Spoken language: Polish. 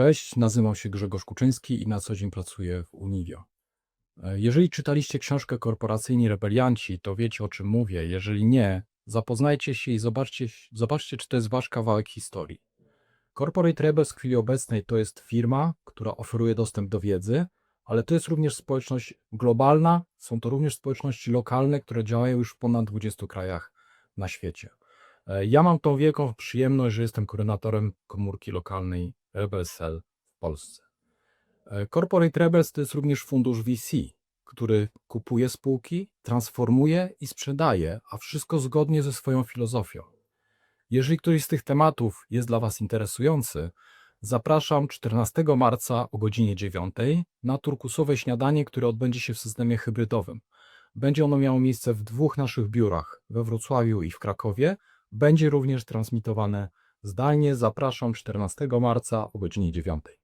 Cześć, nazywam się Grzegorz Kuczyński i na co dzień pracuję w Uniwio. E, Jeżeli czytaliście książkę Korporacyjni Rebelianci, to wiecie o czym mówię. Jeżeli nie, zapoznajcie się i zobaczcie, zobaczcie czy to jest wasz kawałek historii. Corporate Rebels w chwili obecnej to jest firma, która oferuje dostęp do wiedzy, ale to jest również społeczność globalna, są to również społeczności lokalne, które działają już w ponad 20 krajach na świecie. E, Ja mam tą wielką przyjemność, że jestem koordynatorem komórki lokalnej Rebelsel w Polsce. E, Corporate Rebels to jest również fundusz VC, który kupuje spółki, transformuje i sprzedaje, a wszystko zgodnie ze swoją filozofią. Jeżeli któryś z tych tematów jest dla Was interesujący, zapraszam 14 marca o godzinie 9 na turkusowe śniadanie, które odbędzie się w systemie hybrydowym. Będzie ono miało miejsce w dwóch naszych biurach, we Wrocławiu i w Krakowie. Będzie również transmitowane zdalnie. Zapraszam 14 marca o godzinie 9.